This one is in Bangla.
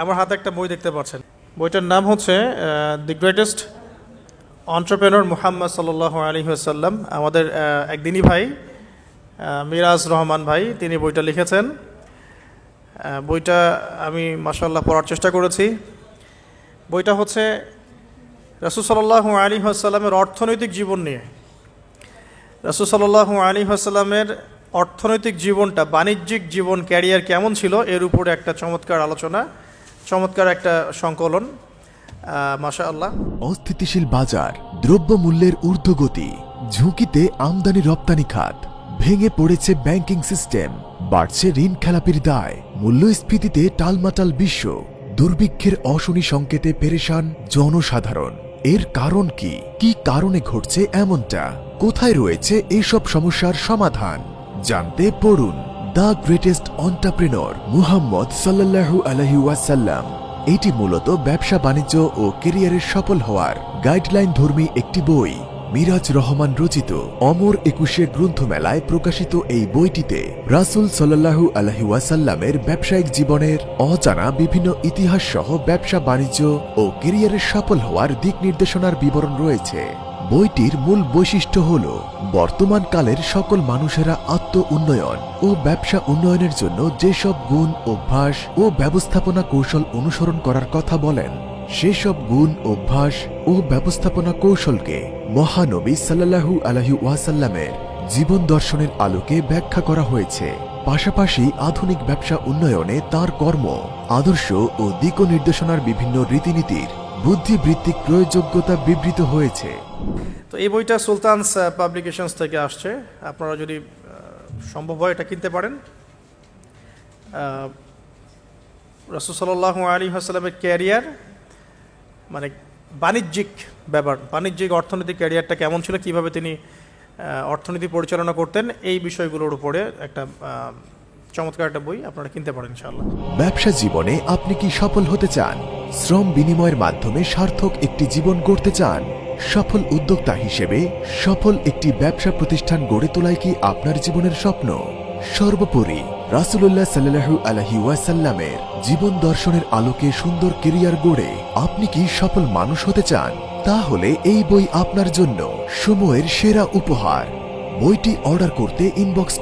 আমার হাতে একটা বই দেখতে পাচ্ছেন। বইটার নাম হচ্ছে দি গ্রেটেস্ট অন্টারপ্রেনর মুহাম্মদ সাল্লাহ আলী আসাল্লাম আমাদের একদিনই ভাই মিরাজ রহমান ভাই, তিনি বইটা লিখেছেন। বইটা আমি মাসাল্লাহ পড়ার চেষ্টা করেছি। বইটা হচ্ছে, রসুল সাল্লাহ আলী আসাল্লামের অর্থনৈতিক জীবন নিয়ে। রসুল সাল্লাহ আলী আসাল্লামের অর্থনৈতিক জীবনটা বাণিজ্যিক জীবন, ক্যারিয়ার কেমন ছিল, এর উপরে একটা চমৎকার আলোচনা। চমৎকার একটা সংকলন মাশা আল্লাহ অস্থিতিশীল বাজার, দ্রব্যমূল্যের ঊর্ধ্বগতি, ঝুঁকিতে আমদানি রপ্তানি খাত, ভেঙে পড়েছে ব্যাংকিং সিস্টেম, বাড়ছে ঋণ খেলাপির দায়, মূল্যস্ফীতিতে টালমাটাল বিশ্ব, দুর্ভিক্ষের অশনি সংকেতে পেরেশান জনসাধারণ। এর কারণ কি? কি কারণে ঘটছে এমনটা? কোথায় রয়েছে এসব সমস্যার সমাধান? জানতে পড়ুন। দ্য গ্রেটেস্ট অন্টাপ্রেনর মুহাম্মদ সাল্লাল্লাহু আলহি ওয়াসাল্লাম। এটি মূলত ব্যবসা বাণিজ্য ও কেরিয়ারের সফল হওয়ার গাইডলাইন ধর্মী একটি বই, মিরাজ রহমান রচিত। অমর একুশে গ্রন্থমেলায় প্রকাশিত এই বইটিতে রাসুল সাল্লাহু আলহি ওয়াসাল্লামের ব্যবসায়িক জীবনের অজানা বিভিন্ন ইতিহাস সহ ব্যবসা বাণিজ্য ও কেরিয়ারের সফল হওয়ার দিক নির্দেশনার বিবরণ রয়েছে। বইটির মূল বৈশিষ্ট্য হল বর্তমান কালের সকল মানুষেরা আত্ম উন্নয়ন ও ব্যবসা উন্নয়নের জন্য যেসব গুণ অভ্যাস ও ব্যবস্থাপনা কৌশল অনুসরণ করার কথা বলেন, সেসব গুণ অভ্যাস ও ব্যবস্থাপনা কৌশলকে মহানবী সাল্লাল্লাহু আলহি ওয়াসাল্লামের জীবন দর্শনের আলোকে ব্যাখ্যা করা হয়েছে। পাশাপাশি আধুনিক ব্যবসা উন্নয়নে তার কর্ম, আদর্শ ও দিক নির্দেশনার বিভিন্ন রীতিনীতির বুদ্ধিবৃত্তিক প্রয়োগযোগ্যতা বিবৃত হয়েছে। তো এই বইটা সুলতানস পাবলিকেশনস থেকে আসছে। আপনারা যদি সম্ভব হয় এটা কিনতে পারেন। রসুল সাল্লাহ আলী হাসলামের ক্যারিয়ার মানে বাণিজ্যিক ব্যাপার বাণিজ্যিক অর্থনৈতিক ক্যারিয়ারটা কেমন ছিল কীভাবে তিনি অর্থনীতি পরিচালনা করতেন এই বিষয়গুলোর উপরে একটা চমৎকার একটা বই আপনারা কিনতে পারেন ইনশাআল্লাহ। ব্যবসা জীবনে আপনি কি সফল হতে চান? শ্রম বিনিময়ের মাধ্যমে সার্থক একটি জীবন গড়তে চান। সফল উদ্যোক্তা হিসেবে সফল একটি ব্যবসা প্রতিষ্ঠান গড়ে তোলাই কি আপনার জীবনের স্বপ্ন? সর্বোপরি রাসুল্লাহ সাল্লাহু আলহি ওয়াসাল্লামের জীবন দর্শনের আলোকে সুন্দর কেরিয়ার গড়ে আপনি কি সফল মানুষ হতে চান? তাহলে এই বই আপনার জন্য সময়ের সেরা উপহার। বইটি অর্ডার করতে ইনবক্স